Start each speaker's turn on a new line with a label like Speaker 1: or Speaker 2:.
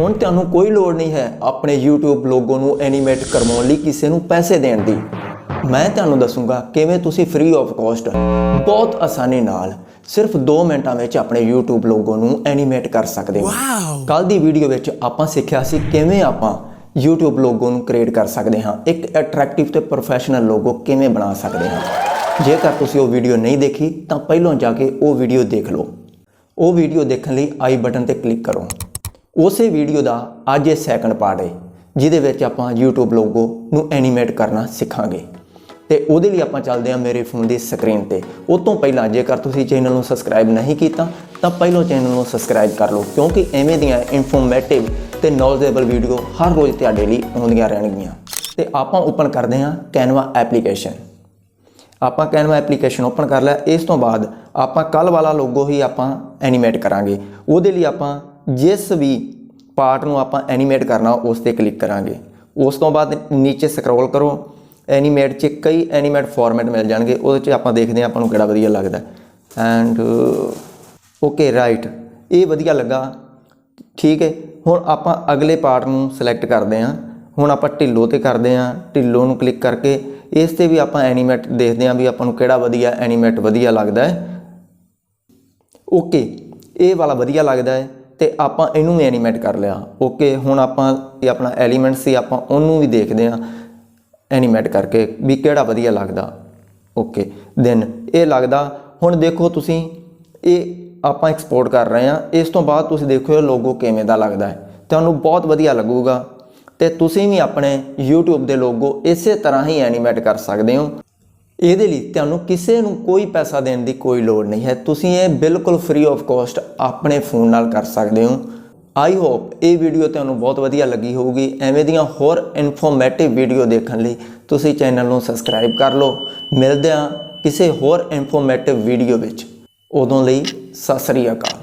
Speaker 1: ਹੁਣ ਤੁਹਾਨੂੰ ਕੋਈ ਲੋੜ ਨਹੀਂ ਹੈ ਆਪਣੇ YouTube ਲੋਗੋ ਨੂੰ ਐਨੀਮੇਟ ਕਰਵਾਉਣ ਲਈ ਕਿਸੇ ਨੂੰ ਪੈਸੇ ਦੇਣ ਦੀ। ਮੈਂ ਤੁਹਾਨੂੰ ਦੱਸੂਗਾ ਕਿਵੇਂ ਤੁਸੀਂ ਫ੍ਰੀ ਆਫ ਕਾਸਟ ਬਹੁਤ ਆਸਾਨੀ ਨਾਲ ਸਿਰਫ 2 ਮਿੰਟਾਂ ਵਿੱਚ ਆਪਣੇ YouTube ਲੋਗੋ ਨੂੰ ਐਨੀਮੇਟ ਕਰ ਸਕਦੇ ਹੋ। ਕੱਲ ਦੀ ਵੀਡੀਓ ਵਿੱਚ ਆਪਾਂ ਸਿੱਖਿਆ ਸੀ ਕਿਵੇਂ ਆਪਾਂ YouTube ਲੋਗੋ ਨੂੰ ਕ੍ਰੀਏਟ ਕਰ ਸਕਦੇ ਹਾਂ। ਇੱਕ ਅਟਰੈਕਟਿਵ ਤੇ ਪ੍ਰੋਫੈਸ਼ਨਲ ਲੋਗੋ ਕਿਵੇਂ ਬਣਾ ਸਕਦੇ ਹਾਂ। ਜੇਕਰ ਤੁਸੀਂ ਉਹ ਵੀਡੀਓ ਨਹੀਂ ਦੇਖੀ ਤਾਂ ਪਹਿਲਾਂ ਜਾ ਕੇ ਉਹ ਵੀਡੀਓ ਦੇਖ ਲਓ। ਉਹ ਵੀਡੀਓ ਦੇਖਣ ਲਈ ਆਈ ਬਟਨ ਤੇ ਕਲਿੱਕ ਕਰੋ। ਉਸੇ ਵੀਡੀਓ ਦਾ ਅੱਜ ਇਹ ਸੈਕੰਡ ਪਾਰਟ ਹੈ, ਜਿਹਦੇ ਵਿੱਚ ਆਪਾਂ YouTube ਲੋਗੋ ਨੂੰ ਐਨੀਮੇਟ ਕਰਨਾ ਸਿੱਖਾਂਗੇ। ਤੇ ਉਹਦੇ ਲਈ ਆਪਾਂ ਚੱਲਦੇ ਹਾਂ ਮੇਰੇ ਫੋਨ ਦੀ ਸਕਰੀਨ ਤੇ। ਉਹ ਤੋਂ ਪਹਿਲਾਂ ਜੇਕਰ ਤੁਸੀਂ ਚੈਨਲ ਨੂੰ ਸਬਸਕ੍ਰਾਈਬ ਨਹੀਂ ਕੀਤਾ, ਤਾਂ ਪਹਿਲਾਂ ਚੈਨਲ ਨੂੰ ਸਬਸਕ੍ਰਾਈਬ ਕਰ ਲਓ, ਕਿਉਂਕਿ ਐਵੇਂ ਦੀਆਂ ਇਨਫੋਰਮੇਟਿਵ ਤੇ ਨੌਲੇਜੇਬਲ ਵੀਡੀਓ ਹਰ ਰੋਜ਼ ਤੁਹਾਡੇ ਲਈ ਆਉਂਦੀਆਂ ਰਹਿਣਗੀਆਂ। ਤੇ ਆਪਾਂ ਓਪਨ ਕਰਦੇ ਹਾਂ ਕੈਨਵਾ ਐਪਲੀਕੇਸ਼ਨ ਆਪਾਂ ਕੈਨਵਾ ਐਪਲੀਕੇਸ਼ਨ ਓਪਨ ਕਰ ਲਿਆ, ਇਸ ਤੋਂ ਬਾਅਦ ਆਪਾਂ ਕੱਲ ਵਾਲਾ ਲੋਗੋ ਹੀ ਆਪਾਂ ਐਨੀਮੇਟ ਕਰਾਂਗੇ। ਉਹਦੇ ਲਈ ਆਪਾਂ ਜਿਸ ਵੀ ਪਾਰਟ ਨੂੰ ਆਪਾਂ ਐਨੀਮੇਟ ਕਰਨਾ, ਉਸ ਤੇ ਕਲਿੱਕ ਕਰਾਂਗੇ। ਉਸ ਤੋਂ ਬਾਅਦ ਨੀਚੇ ਸਕਰੋਲ ਕਰੋ। ਐਨੀਮੇਟ 'ਚ ਕਈ ਐਨੀਮੇਟ ਫਾਰਮੈਟ ਮਿਲ ਜਾਣਗੇ। ਉਹਦੇ 'ਚ ਆਪਾਂ ਦੇਖਦੇ ਹਾਂ ਆਪਾਂ ਨੂੰ ਕਿਹੜਾ ਵਧੀਆ ਲੱਗਦਾ ਐਂਡ ਓਕੇ ਰਾਈਟ ਇਹ ਵਧੀਆ ਲੱਗਾ। ਠੀਕ ਹੈ। ਹੁਣ ਆਪਾਂ ਅਗਲੇ ਪਾਰਟ ਨੂੰ ਸਿਲੈਕਟ ਕਰਦੇ ਹਾਂ। ਹੁਣ ਆਪਾਂ ਢਿੱਲੋ ਤੇ ਕਰਦੇ ਹਾਂ। ਢਿੱਲੋ ਨੂੰ ਕਲਿੱਕ ਕਰਕੇ ਇਸ ਤੇ ਵੀ ਆਪਾਂ ਐਨੀਮੇਟ ਦੇਖਦੇ ਹਾਂ ਵੀ ਆਪਾਂ ਨੂੰ ਕਿਹੜਾ ਵਧੀਆ ਐਨੀਮੇਟ ਵਧੀਆ ਲੱਗਦਾ ਹੈ। ਓਕੇ ਇਹ ਵਾਲਾ ਵਧੀਆ ਲੱਗਦਾ ਹੈ। ਤੇ ਆਪਾਂ ਇਹਨੂੰ ਵੀ ਐਨੀਮੇਟ ਕਰ ਲਿਆ। ਓਕੇ ਹੁਣ ਆਪਾਂ ਇਹ ਆਪਣਾ ਐਲੀਮੈਂਟ ਸੀ, ਆਪਾਂ ਉਹਨੂੰ ਵੀ ਦੇਖਦੇ ਹਾਂ ਐਨੀਮੇਟ ਕਰਕੇ ਵੀ ਕਿਹੜਾ ਵਧੀਆ ਲੱਗਦਾ। ਓਕੇ ਦੈਨ ਇਹ ਲੱਗਦਾ, ਹੁਣ ਦੇਖੋ ਤੁਸੀਂ, ਇਹ ਆਪਾਂ ਐਕਸਪੋਰਟ ਕਰ ਰਹੇ ਹਾਂ। ਇਸ ਤੋਂ ਬਾਅਦ ਤੁਸੀਂ ਦੇਖੋ ਇਹ ਲੋਗੋ ਕਿਵੇਂ ਦਾ ਲੱਗਦਾ ਹੈ। ਤੁਹਾਨੂੰ ਬਹੁਤ ਵਧੀਆ ਲੱਗੂਗਾ। ਤੇ ਤੁਸੀਂ ਵੀ ਆਪਣੇ YouTube ਦੇ ਲੋਗੋ ਇਸੇ ਤਰ੍ਹਾਂ ਹੀ ਐਨੀਮੇਟ ਕਰ ਸਕਦੇ ਹੋ। ਇਹਦੇ ਲਈ ਤੁਹਾਨੂੰ ਕਿਸੇ ਨੂੰ ਕੋਈ ਪੈਸਾ ਦੇਣ ਦੀ ਕੋਈ ਲੋੜ ਨਹੀਂ ਹੈ। ਤੁਸੀਂ ਇਹ ਬਿਲਕੁਲ ਫ੍ਰੀ ਆਫ ਕਾਸਟ ਆਪਣੇ ਫੋਨ ਨਾਲ ਕਰ ਸਕਦੇ ਹੋ। ਆਈ ਹੋਪ ਇਹ ਵੀਡੀਓ ਤੁਹਾਨੂੰ ਬਹੁਤ ਵਧੀਆ ਲੱਗੀ ਹੋਊਗੀ। ਐਵੇਂ ਦੀਆਂ ਹੋਰ ਇਨਫੋਰਮੇਟਿਵ ਵੀਡੀਓ ਦੇਖਣ ਲਈ ਤੁਸੀਂ ਚੈਨਲ ਨੂੰ ਸਬਸਕ੍ਰਾਈਬ ਕਰ ਲਓ। ਮਿਲਦੇ ਹਾਂ ਕਿਸੇ ਹੋਰ ਇਨਫੋਰਮੇਟਿਵ ਵੀਡੀਓ ਵਿੱਚ। ਉਦੋਂ ਲਈ ਸਤਿ ਸ੍ਰੀ ਅਕਾਲ।